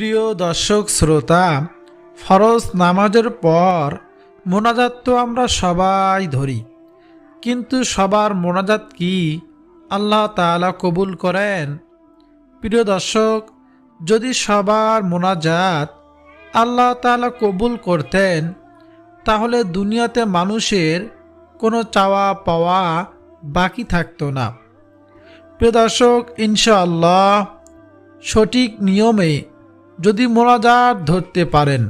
প্রিয় দর্শক শ্রোতা, ফরজ নামাজের পর মোনাজাত তো আমরা সবাই ধরি, কিন্তু সবার মোনাজাত কি আল্লাহ তাআলা কবুল করেন? প্রিয় দর্শক, যদি সবার মোনাজাত আল্লাহ তাআলা কবুল করতেন, তাহলে দুনিয়াতে মানুষের কোনো চাওয়া পাওয়া বাকি থাকতো না। প্রিয় দর্শক, ইনশাআল্লাহ সঠিক নিয়মে যদি মোনাজাত ধরতে পারেন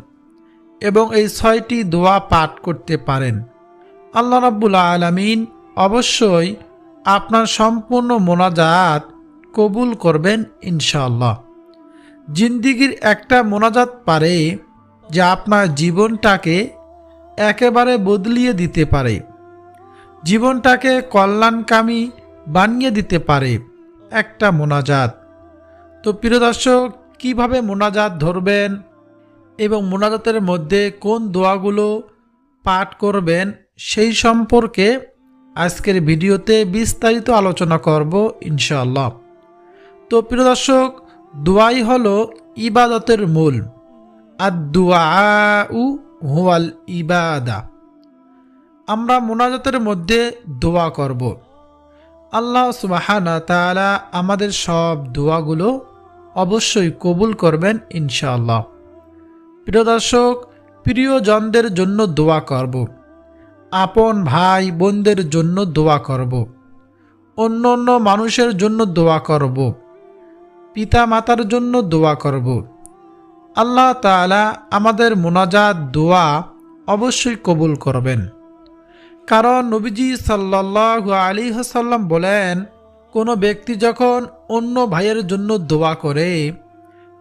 এবং এই ছয়টি দোয়া পাঠ করতে পারেন, আল্লাহ রাব্বুল আলামিন অবশ্যই আপনার সম্পূর্ণ মোনাজাত কবুল করবেন ইনশাআল্লাহ। জিন্দিগির একটা মোনাজাত পারে যে আপনার জীবনটাকে একেবারে বদলিয়ে দিতে পারে, জীবনটাকে কল্যাণকামী বানিয়ে দিতে পারে একটা মোনাজাত। তো প্রিয় দর্শক কীভাবে মোনাজাত ধরবেন এবং মোনাজাতের মধ্যে কোন দোয়াগুলো পাঠ করবেন সেই সম্পর্কে আজকের ভিডিওতে বিস্তারিত আলোচনা করব ইনশাআল্লাহ। তো প্রিয় দর্শক, দোয়াই হলো ইবাদতের মূল। আর দোয়া হুয়াল ইবাদা। আমরা মোনাজাতের মধ্যে দোয়া করব। আল্লাহ সুবাহানা তাআলা আমাদের সব দোয়াগুলো অবশ্যই কবুল করবেন ইনশাআল্লাহ। প্রিয় দর্শক, প্রিয়জনদের জন্য দোয়া করব। আপন ভাই বোনদের জন্য দোয়া করব। অন্য অন্য মানুষের জন্য দোয়া করব। পিতা মাতার জন্য দোয়া করব। আল্লাহ তাআলা আমাদের মোনাজাত দোয়া অবশ্যই কবুল করবেন। কারণ নবীজি সাল্লাল্লাহু আলী হাসাল্লাম বলেন, কোনো ব্যক্তি যখন অন্য ভাইয়ের জন্য দোয়া করে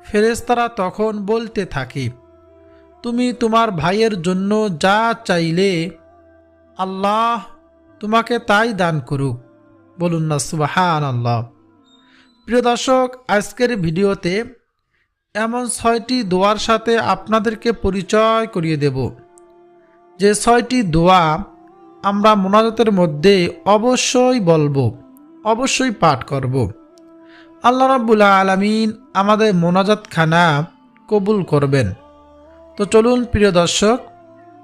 ফেরেস্তারা তখন বলতে থাকে, তুমি তোমার ভাইয়ের জন্য যা চাইলে আল্লাহ তোমাকে তাই দান করুক। বলুন না সুবাহান আল্লাহ প্রিয় দর্শক, আজকের ভিডিওতে এমন ছয়টি দোয়ার সাথে আপনাদেরকে পরিচয় করিয়ে দেব। যে ছয়টি দোয়া আমরা মোনাজাতের মধ্যে অবশ্যই বলব, অবশ্যই পাঠ করব। আল্লাহ রাব্বুল আলামিন আমাদের মোনাজাত খানা কবুল করবেন। তো চলুন, প্রিয় দর্শক,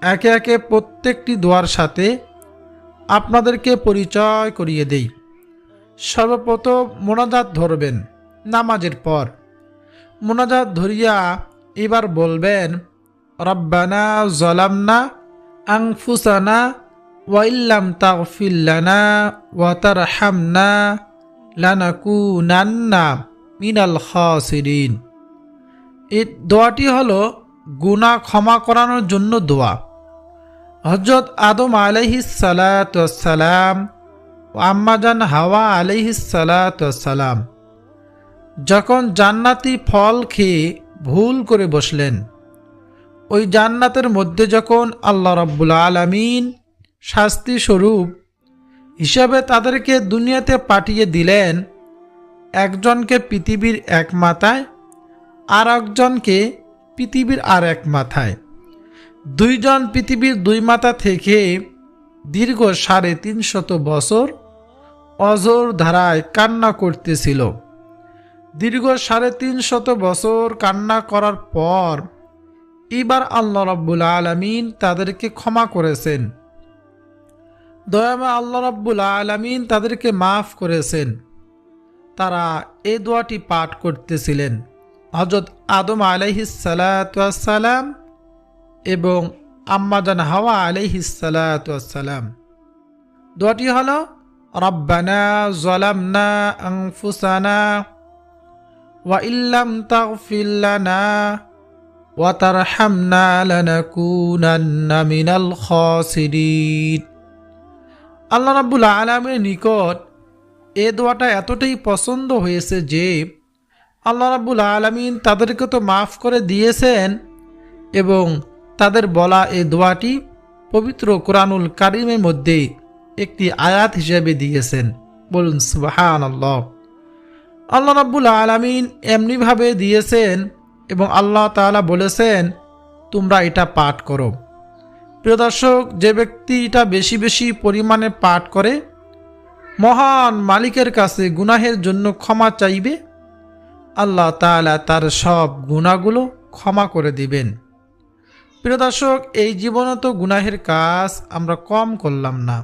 একে একে প্রত্যেকটি দোয়ার সাথে আপনাদেরকে পরিচয় করিয়ে দেই। সর্বপ্রথম মোনাজাত ধরবেন নামাজের পর। মোনাজাত ধরিয়া এবার বলবেন, রব্বানা জলামনা আংফুসানা ওয়াইল্লাম তাগফিল্লানা ওয়াতারহামনা মিনাল এই দোয়াটি হলো গুনাহ ক্ষমা করানোর জন্য দোয়া। হজরত আদম আলাইহিস সালাম ও আম্মাজান হাওয়া আলাইহিস সালাম যখন জান্নাতি ফল খেয়ে ভুল করে বসলেন, ওই জান্নাতের মধ্যে যখন আল্লাহ রাব্বুল আলামিন শাস্তি স্বরূপ হিসাবে তাদেরকে দুনিয়াতে পাঠিয়ে দিলেন একজনকে পৃথিবীর এক মাথায় আর একজনকে পৃথিবীর আর এক মাথায়। দুইজন পৃথিবীর দুই মাথা থেকে দীর্ঘ সাড়ে তিনশত বছর অজর ধারায় কান্না করতেছিল। দীর্ঘ সাড়ে তিনশত বছর কান্না করার পর এবার আল্লাহ রব্বুল আলমিন তাদেরকে ক্ষমা করেছেন। দয়ামা আল্লাহ রব্বুল আলমিন তাদেরকে মাফ করেছেন। তারা এই দোয়াটি পাঠ করতেছিলেন। হজরত আদম আলাইহিসালাম এবং আম্মাজান হাওয়া আলাইহিসালাম দোয়াটি হল, রব্বানা জলামনা আংফুসানা ওয়া ইল্লাম তাগফিল্লানা ওয়াতারহামনা লানাকুনান্না মিনাল খাসিরিন। আল্লাহ রাব্বুল আলমের নিকট এ দোয়াটা এতটাই পছন্দ হয়েছে যে আল্লাহ রাব্বুল আলমিন তাদেরকে তো মাফ করে দিয়েছেন এবং তাদের বলা এ দোয়াটি পবিত্র কোরআনুল কারিমের মধ্যে একটি আয়াত হিসেবে দিয়েছেন। বলুন সুবাহান আল্লাহ আল্লাহ রাব্বুল আলমিন এমনিভাবে দিয়েছেন এবং আল্লাহ তাআলা বলেছেন, তোমরা এটা পাঠ করো। প্রিয় দর্শক, যে ব্যক্তি এটা বেশি বেশি পরিমাণে পাঠ করে, মহান মালিকের কাছে গুনাহের জন্য ক্ষমা চাইবে, আল্লাহ তাআলা তার সব গুণাগুলো ক্ষমা করে দিবেন। প্রিয় দর্শক, এই জীবনে তো গুনাহের কাজ আমরা কম করলাম না।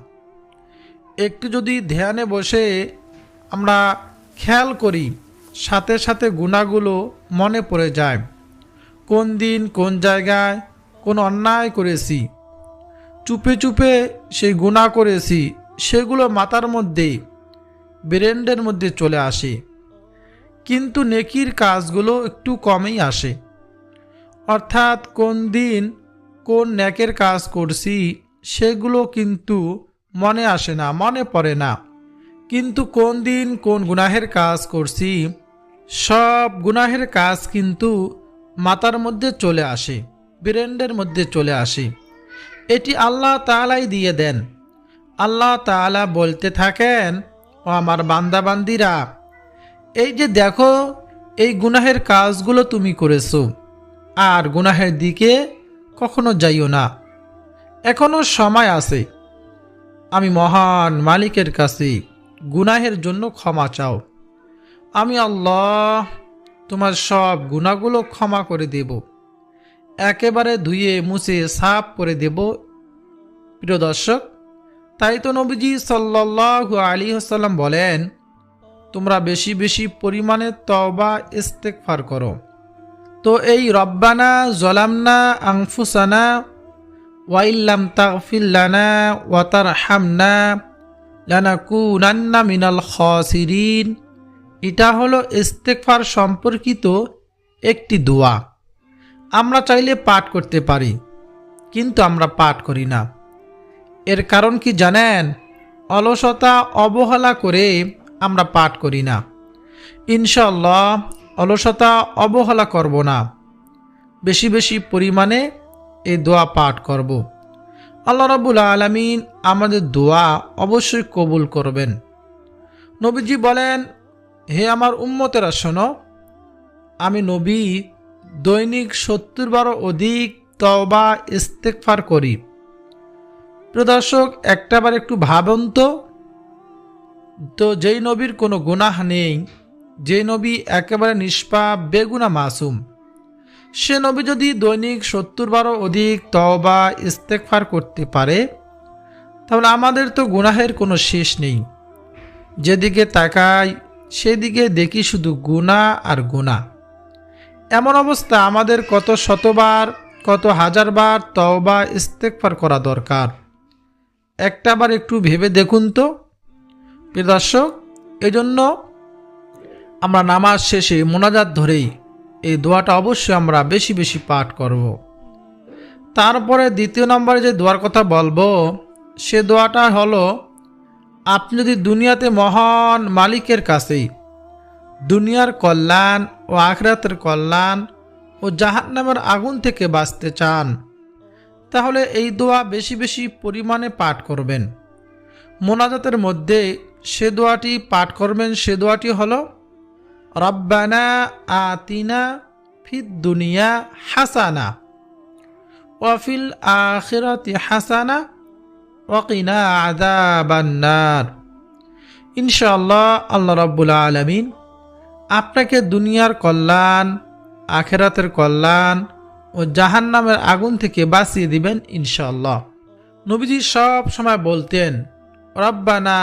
একটু যদি ধ্যানে বসে আমরা খেয়াল করি, সাথে সাথে গুণাগুলো মনে পড়ে যায়। কোন দিন কোন জায়গায় কোন অন্যায় করেছি চুপে চুপে সেই গুণা করেছি সেগুলো মাথার মধ্যে ব্রেন্ডের মধ্যে চলে আসে। কিন্তু নেকির কাজগুলো একটু কমই আসে। অর্থাৎ কোন দিন কোন ন্যাকের কাজ করছি, সেগুলো কিন্তু মনে আসে না, মনে পড়ে না। কিন্তু কোন দিন কোন গুনাহের কাজ করছি, সব গুনাহের কাজ কিন্তু মাথার মধ্যে চলে আসে ব্রেন্ডের মধ্যে চলে আসে। এটি আল্লাহ তাআলাই দিয়ে দেন। আল্লাহ তাআলা বলতে থাকেন, ও আমার বান্দাবান্দিরা, এই যে দেখো, এই গুনাহের কাজগুলো তুমি করেছ, আর গুনাহের দিকে কখনো যাইও না। এখনও সময় আছে। আমি মহান মালিকের কাছে গুনাহের জন্য ক্ষমা চাও। আমি আল্লাহ তোমার সব গুণাগুলো ক্ষমা করে দেব। একেবারে ধুয়ে মুছে সাফ করে দেব। প্রিয় দর্শক, তাই তো নবীজি সাল্লাল্লাহু আলী হাসাল্লাম বলেন, তোমরা বেশি বেশি পরিমাণে তওবা ইস্তেকফার করো। তো এই রব্বানা জলামনা আংফুসানা ওয়াইল্লাম তাগফিল্লানা ওয়াতার হামনা লানাকুনান্না মিনাল খসিরিন। এটা হলো ইস্তেকফার সম্পর্কিত একটি দোয়া। আমরা চাইলে পাঠ করতে পারি, কিন্তু আমরা পাঠ করি না। এর কারণ কি জানেন? অলসতা অবহেলা করে আমরা পাঠ করি না। ইনশাল্লাহ অলসতা অবহেলা করব না। বেশি বেশি পরিমাণে এই দোয়া পাঠ করব। আল্লাহ রাবুল আলমিন আমাদের দোয়া অবশ্যই কবুল করবেন। নবীজি বলেন, হে আমার উম্মতেরা, শোনো, আমি নবী দৈনিক সত্তর বারো অধিক তবা ইস্তেকফার করি। প্রদর্শক একটাবার একটু ভাবন তো। তো যেই নবীর কোনো গুনাহ নেই যে নবী একেবারে নিষ্পাপ, বেগুনা মাসুম, সে নবী যদি দৈনিক সত্তর বারো অধিক তওবা ইস্তেকফার করতে পারে, তাহলে আমাদের তো গুনাহের কোনো শেষ নেই। যেদিকে তাকাই, সেদিকে দেখি শুধু গুণা আর গুণা এমন অবস্থা আমাদের কত শতবার, কত হাজারবার তওবা ইস্তেকফার করা দরকার একটাবার একটু ভেবে দেখুন তো প্রিয় দর্শক, এজন্য আমরা নামাজ শেষে মোনাজাত ধরেই এই দোয়াটা অবশ্যই আমরা বেশি বেশি পাঠ করব। তারপরে দ্বিতীয় নম্বরে যে দোয়ার কথা বলব, সে দোয়াটা হলো, আপনি যদি দুনিয়াতে মহান মালিকের কাছেই দুনিয়ার কল্যাণ ও আখরাতের কল্যাণ ও জাহান্নামের আগুন থেকে বাঁচতে চান। তাহলে এই দোয়া বেশি বেশি পরিমাণে পাঠ করবেন। মোনাজাতের মধ্যে সে দোয়াটি পাঠ করবেন, সে দোয়াটি হলো, রব্বানা আতিনা ফিদ দুনিয়া হাসানা ওয়াফিল আখিরাতি হাসানা ওয়াকিনা আদাবান্নার ইনশাআল্লাহ আল্লাহ রব্বুল আলমিন আপনাকে দুনিয়ার কল্যাণ, আখেরাতের কল্যাণ ও জাহান্নামের আগুন থেকে বাঁচিয়ে দিবেন ইনশাআল্লাহ। নবীজি সব সময় বলতেন, রব্বানা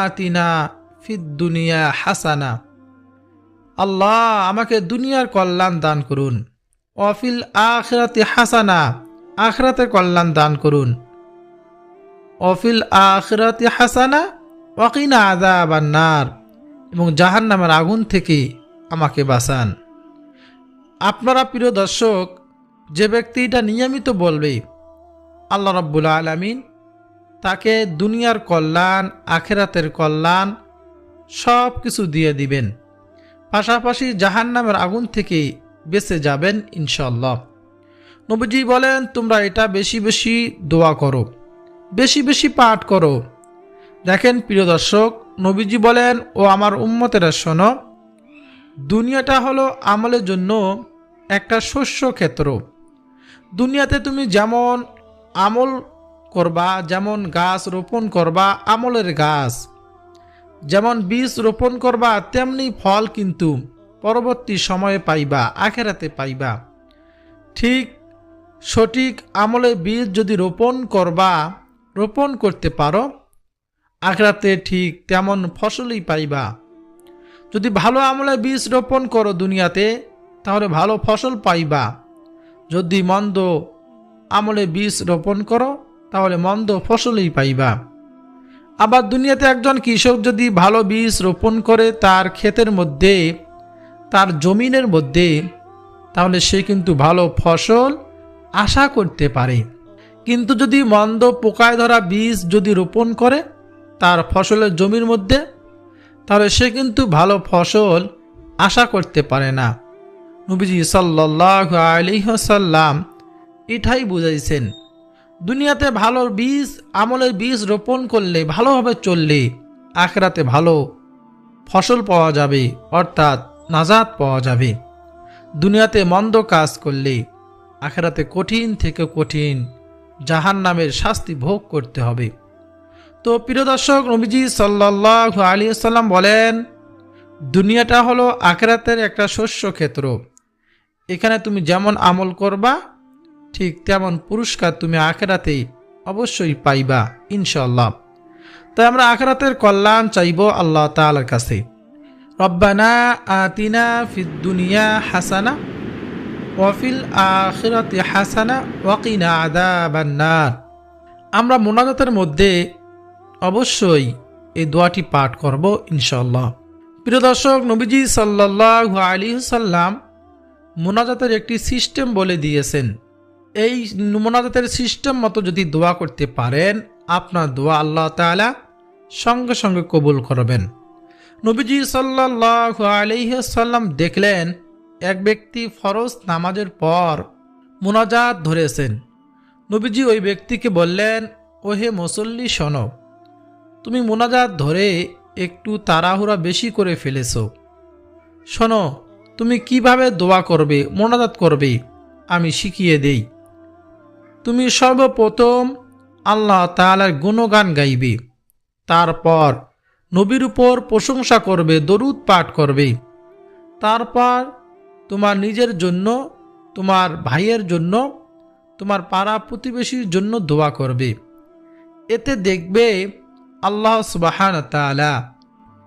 আতিনা ফিদ দুনিয়া হাসানা। আল্লাহ আমাকে দুনিয়ার কল্যাণ দান করুন অফিল আখরাতে হাসানা আখরাতে কল্যাণ দান করুন। অফিল আখরাতে হাসানা ওয়াকিনা আদা বান্নার এবং জাহান নামের আগুন থেকে আমাকে বাঁচান। আপনারা প্রিয় দর্শক, যে ব্যক্তি এটা নিয়মিত বলবে, আল্লাহ রব্বুল আলমিন তাকে দুনিয়ার কল্যাণ, আখেরাতের কল্যাণ সব কিছু দিয়ে দিবেন। পাশাপাশি জাহান নামের আগুন থেকে বেঁচে যাবেন ইনশাল্লাহ নবীজি বলেন, তোমরা এটা বেশি বেশি দোয়া করো, বেশি বেশি পাঠ করো। দেখেন প্রিয় দর্শক নবীজি বলেন, ও আমার উম্মতেরা, শোনো, দুনিয়াটা হলো আমলের জন্য একটা শস্য ক্ষেত্র। দুনিয়াতে তুমি যেমন আমল করবা, যেমন গাছ রোপণ করবা, আমলের গাছ। যেমন বীজ রোপণ করবা, তেমনি ফল কিন্তু পরবর্তী সময়ে পাইবা, আখেরাতে পাইবা। ঠিক সঠিক আমলে বীজ যদি রোপণ করবা, রোপণ করতে পারো আখরাতে ঠিক তেমন ফসলই পাইবা। যদি ভালো আমলে বীজ রোপণ করো দুনিয়াতে, তাহলে ভালো ফসল পাইবা। যদি মন্দ আমলে বীজ রোপণ করো, তাহলে মন্দ ফসলই পাইবা। আবার দুনিয়াতে একজন কৃষক যদি ভালো বীজ রোপণ করে তার ক্ষেতের মধ্যে, তার জমিনের মধ্যে, তাহলে সে কিন্তু ভালো ফসল আশা করতে পারে। কিন্তু যদি মন্দ পোকায় ধরা বীজ যদি রোপণ করে তার ফসলের জমির মধ্যে, তাহলে সে কিন্তু ভালো ফসল আশা করতে পারে না। নবীজি সাল্লাহ আলিহসাল্লাম এটাই বুঝাইছেন, দুনিয়াতে ভালো বীজ, আমলের বীজ রোপণ করলে ভালোভাবে চললে, আখরাতে ভালো ফসল পাওয়া যাবে, অর্থাৎ নাজাত পাওয়া যাবে। দুনিয়াতে মন্দ কাজ করলে, আখেরাতে কঠিন থেকে কঠিন জাহান নামের শাস্তি ভোগ করতে হবে। তো প্রিয় দর্শক, নবীজি সাল্লাহ আলী সাল্লাম বলেন, দুনিয়াটা হলো আখেরাতের একটা শস্য ক্ষেত্র। এখানে তুমি যেমন আমল করবা, ঠিক তেমন পুরস্কার তুমি আখেরাতে অবশ্যই পাইবা ইনশাল্লাহ তাই আমরা আখেরাতের কল্যাণ চাইব আল্লাহ তালার কাছে। রব্বানা আতিনা ফিদ দুনিয়া হাসানা ওয়াফিল আখিরাতে হাসানা ওয়াকিনা আদাবান্নার আমরা মোনাজাতের মধ্যে অবশ্যই এই দোয়াটি পাঠ করব ইনশাল্লাহ প্রিয় দর্শক, নবীজি সাল্লাহ আলী সাল্লাম মোনাজাতের একটি সিস্টেম বলে দিয়েছেন। এই মোনাজাতের সিস্টেম মতো যদি দোয়া করতে পারেন, আপনার দোয়া আল্লাহ তালা সঙ্গে সঙ্গে কবুল করবেন। নবীজি সাল্লাহ আলিহাল্লাম দেখলেন, এক ব্যক্তি ফরজ নামাজের পর মোনাজাত ধরেছেন। নবীজি ওই ব্যক্তিকে বললেন, ওহে মুসল্লি শোনো তুমি মোনাজাত ধরে একটু তাড়াহুড়া বেশি করে ফেলেছ। শোনো, তুমি কীভাবে দোয়া করবে, মোনাজাত করবে, আমি শিখিয়ে দেই। তুমি সর্বপ্রথম আল্লাহ তালার গুণগান গাইবে, তারপর নবীর উপর প্রশংসা করবে, দরুদ পাঠ করবে। তারপর তোমার নিজের জন্য, তোমার ভাইয়ের জন্য, তোমার পাড়া প্রতিবেশীর জন্য দোয়া করবে। এতে দেখবে আল্লাহ সুবাহান তালা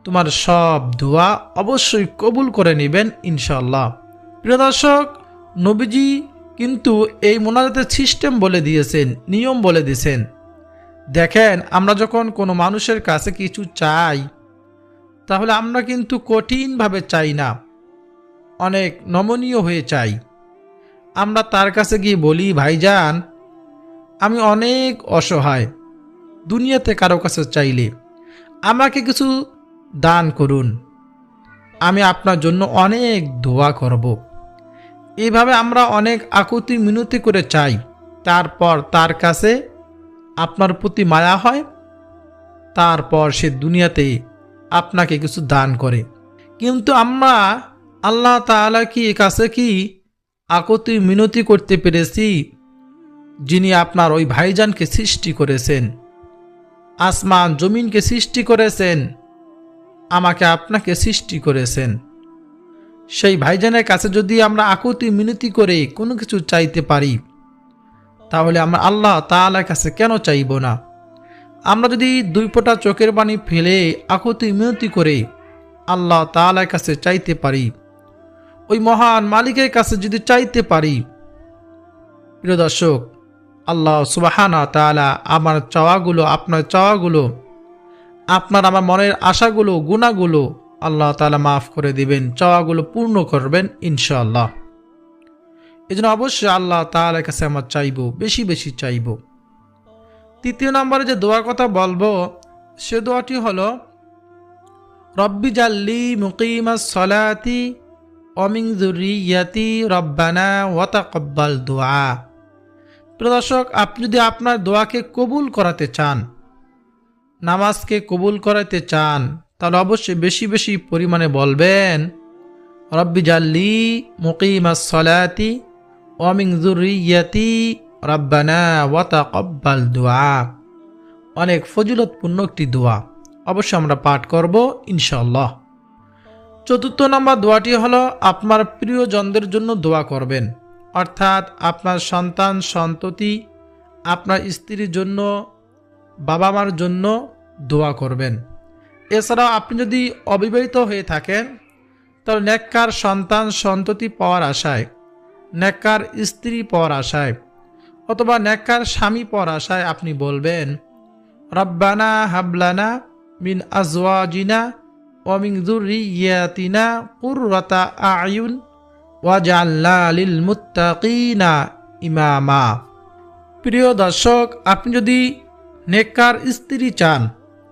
তোমার সব দোয়া অবশ্যই কবুল করে নেবেন ইনশাল্লাহ প্রিয় দর্শক, নবীজি কিন্তু এই মোনাজাতের সিস্টেম বলে দিয়েছেন, নিয়ম বলে দিয়েছেন। দেখেন, আমরা যখন কোনো মানুষের কাছে কিছু চাই, তাহলে আমরা কিন্তু কঠিনভাবে চাই না। অনেক নমনীয় হয়ে চাই। আমরা তার কাছে গিয়ে বলি, ভাইজান, আমি অনেক অসহায়। দুনিয়াতে কারও কাছে চাইলে আমাকে কিছু দান করুন। আমি আপনার জন্য অনেক দোয়া করব। এভাবে আমরা অনেক আকুতি মিনতি করে চাই। তারপর তার কাছে আপনার প্রতি মায়া হয়। তারপর সে দুনিয়াতে আপনাকে কিছু দান করে। কিন্তু আমরা আল্লাহ তালা কি কাছে কি আকতি মিনতি করতে পেরেছি, যিনি আপনার ওই ভাইজানকে সৃষ্টি করেছেন? আসমান জমিনকে সৃষ্টি করেছেন, আমাকে আপনাকে সৃষ্টি করেছেন। সেই ভাইজানের কাছে যদি আমরা আকুতি মিনতি করে কোনো কিছু চাইতে পারি, তাহলে আমরা আল্লাহ তালার কাছে কেন চাইব না? আমরা যদি দুই ফোঁটা চোখের বাণী ফেলে আকুতি মিনতি করে আল্লাহ তালার কাছে চাইতে পারি, ওই মহান মালিকের কাছে যদি চাইতে পারি, প্রিয় দর্শক আল্লাহ সুবাহানা তালা আমার চাওয়াগুলো, আপনার চাওয়াগুলো, আপনার আমার মনের আশাগুলো, গুণাগুলো আল্লাহ তালা মাফ করে দিবেন, চাওয়াগুলো পূর্ণ করবেন ইনশাআল্লাহ। এই জন্য অবশ্যই আল্লাহ তালার কাছে আমার চাইব, বেশি বেশি চাইব। তৃতীয় নম্বরে যে দোয়ার কথা বলব, সে দোয়াটি হলো, রব্বি জাল্লি মুকিমা সলাতি অমিং জুরিয়াতি রব্বানা ওয়াতাকব্বাল দোয়া প্রদর্শক আপনি যদি আপনার দোয়াকে কবুল করাতে চান, নামাজকে কবুল করাতে চান, তাহলে অবশ্যই বেশি বেশি পরিমাণে বলবেন, রব্বি জাল্লি মুকিমা সলাতি অমিং জুরিয়াতি রব্বানা ওয়াতাকব্বাল দোয়া। অনেক ফজিলতপূর্ণ একটি দোয়া অবশ্যই আমরা পাঠ করব ইনশাল্লাহ চতুর্থ নম্বর দোয়াটি হলো, আপনার প্রিয়জনদের জন্য দোয়া করবেন। অর্থাৎ আপনার সন্তান সন্ততি আপনার স্ত্রীর জন্য বাবা মার জন্য দোয়া করবেন। এছাড়াও আপনি যদি অবিবাহিত হয়ে থাকেন, তাহলে নেককার সন্তান সন্ততি পাওয়ার আশায়, নেককার স্ত্রী পাওয়ার আশায় অথবা নেককার স্বামী পাওয়ার আশায় আপনি বলবেন, রব্বানা হাবলানা মিন আজওয়াজিনা ওমিং যুররিয়াতিনা কুররাতা আয়ুন ইমামা। প্রিয় দর্শক, আপনি যদি নেককার স্ত্রী চান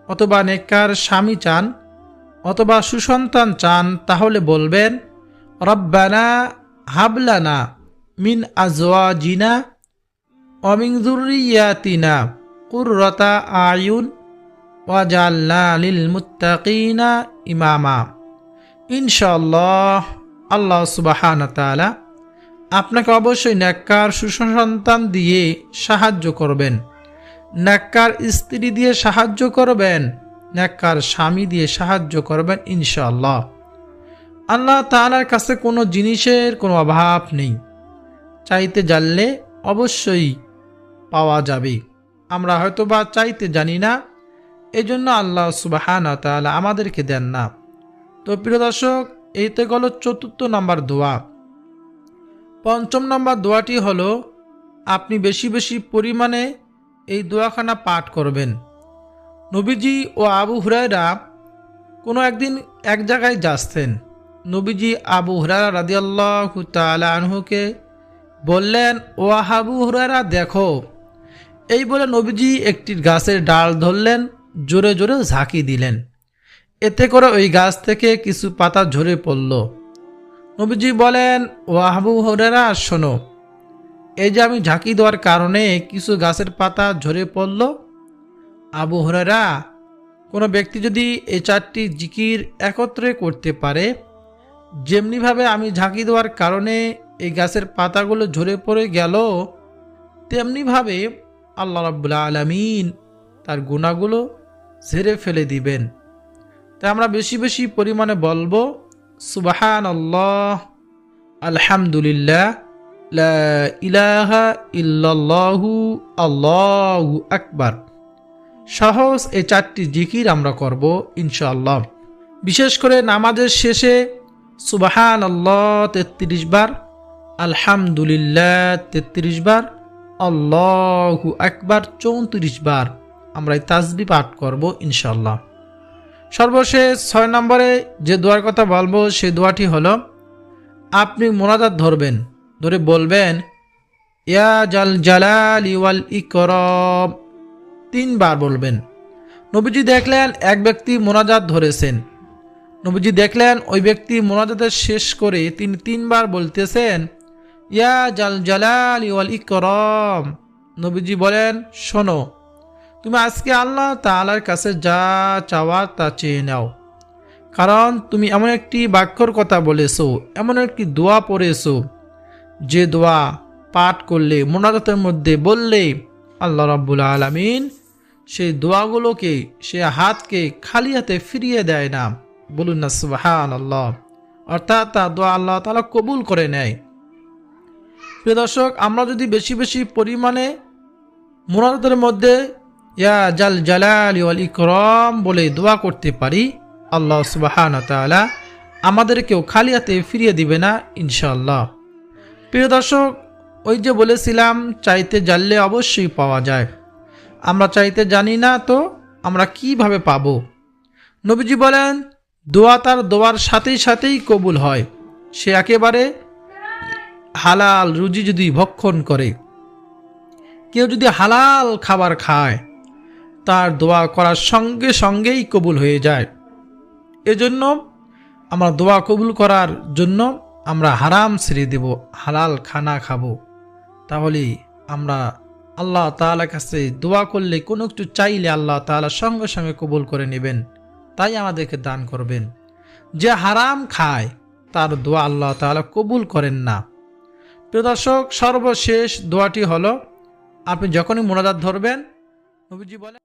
অথবা নেককার স্বামী চান অথবা সুসন্তান চান, তাহলে বলবেন, রব্বানা হাবলানা মিন আজওয়া জিনা অমিংজুরিয়াতিনা কুররাতা আয়ুন ওয়াজাল্লা লিল মুত্তাকিনা ইমামা। ইনশাল্লাহ আল্লাহ সুবাহান তাআলা আপনাকে অবশ্যই ন্যাক্কার সুসন্তান দিয়ে সাহায্য করবেন। ন্যাক্কার স্ত্রী দিয়ে সাহায্য করবেন, ন্যাক্কার স্বামী দিয়ে সাহায্য করবেন ইনশাআল্লাহ। আল্লাহ তাআলার কাছে কোনো জিনিসের কোনো অভাব নেই। চাইতে জানলে অবশ্যই পাওয়া যাবে। আমরা হয়তো বা চাইতে জানি না, এজন্য আল্লাহ সুবাহান তাআলা আমাদেরকে দেন না। তো প্রিয় দর্শক এইতে গেল চতুর্থ নাম্বার দোয়া। পঞ্চম নাম্বার দোয়াটি হলো, আপনি বেশি বেশি পরিমাণে এই দোয়াখানা পাঠ করবেন। নবীজি ও আবু হুরায়রা কোনো একদিন এক জায়গায় যাচ্ছেন। নবীজি আবু হুরায়রা রাদিয়াল্লাহ তাআলা আনহুকে বললেন, ও আবু হুরায়রা, দেখো। এই বলে নবীজি একটি গাছের ডাল ধরলেন, জোরে জোরে ঝাঁকি দিলেন। এতে করে ওই গাছ থেকে কিছু পাতা ঝরে পড়ল। নবীজি বলেন, ও আবু হরেরা শোনো, এই যে আমি ঝাঁকি দেওয়ার কারণে কিছু গাছের পাতা ঝরে পড়ল। আবু হরেরা কোনো ব্যক্তি যদি এই চারটি জিকির একত্রে করতে পারে, যেমনিভাবে আমি ঝাঁকি দেওয়ার কারণে এই গাছের পাতাগুলো ঝরে পড়ে গেল, তেমনিভাবে আল্লাহ রাব্বুল আলমিন তার গুণাগুলো ঝেড়ে ফেলে দিবেন। তাই আমরা বেশি বেশি পরিমাণে বলব সুবাহান আল্লাহ আলহামদুলিল্লাহ ইলাহা ইল্লাল্লাহু, আল্লাহু আকবার। সহজ এই চারটি জিকির আমরা করব, ইনশাআল্লাহ। বিশেষ করে নামাজের শেষে সুবাহান আল্লাহ তেত্রিশ বার, আলহামদুলিল্লাহ, তেত্রিশ বার, আল্লাহু আকবার, চৌত্রিশ বার আমরা এই তাজবি পাঠ করব ইনশাল্লাহ সর্বশেষ ছয় নম্বরে যে দোয়ার কথা বলব সে দোয়াটি হলো, আপনি মোনাজাত ধরবেন, ধরে বলবেন, ইয়া জাল জালাল ইওয়াল ইকরম। তিনবার বলবেন। নবীজি দেখলেন এক ব্যক্তি মোনাজাত ধরেছেন। নবীজি দেখলেন ওই ব্যক্তি মোনাজাতের শেষ করে তিনি তিনবার বলতেছেন, ইয়া জাল জালাল ইওয়াল ইকরম। নবীজি বলেন, শোনো তুমি আজকে আল্লাহ তালার কাছে যা চাওয়ার তা চেয়ে নাও। কারণ তুমি এমন একটি বাক্যর কথা বলেছ, এমন একটি দোয়া পড়েছো। যে দোয়া পাঠ করলে, মোনাজাতের মধ্যে বললে আল্লাহ রাব্বুল আলমিন সেই দোয়াগুলোকে, সে হাতকে খালি হাতে ফিরিয়ে দেয় না। বলুন না সুবাহান আল্লাহ অর্থাৎ তা দোয়া আল্লাহ তালা কবুল করে নেয়। প্রিয় দর্শক, আমরা যদি বেশি বেশি পরিমাণে মোনাজাতের মধ্যে ইয়া জাল জালাল ওয়াল ইকরম বলে দোয়া করতে পারি, আল্লাহ সুবাহান তালা আমাদেরকেও খালি হাতে ফিরিয়ে দিবে না ইনশাল্লাহ প্রিয় দর্শক, ওই যে বলেছিলাম, চাইতে জানলে অবশ্যই পাওয়া যায়। আমরা চাইতে জানি না তো আমরা কীভাবে পাব? নবীজি বলেন, দোয়া তার দোয়ার সাথেই সাথেই কবুল হয়। সে একেবারে হালাল রুজি যদি ভক্ষণ করে, কেউ যদি হালাল খাবার খায় তার দোয়া করার সঙ্গে সঙ্গেই কবুল হয়ে যায়। এজন্য আমরা দোয়া কবুল করার জন্য আমরা হারাম ছেড়ে দেব, হালাল খানা খাব। তাহলে আমরা আল্লাহ তাআলার কাছে দোয়া করলে কোনো একটু চাইলে আল্লাহ তাআলা সঙ্গে সঙ্গে কবুল করে নেবেন, তাই আমাদেরকে দান করবেন। যে হারাম খায়, তার দোয়া আল্লাহ তাআলা কবুল করেন না। প্রিয় দর্শক, সর্বশেষ দোয়াটি হলো, আপনি যখনই মোনাজাত ধরবেন, নবীজি বলেন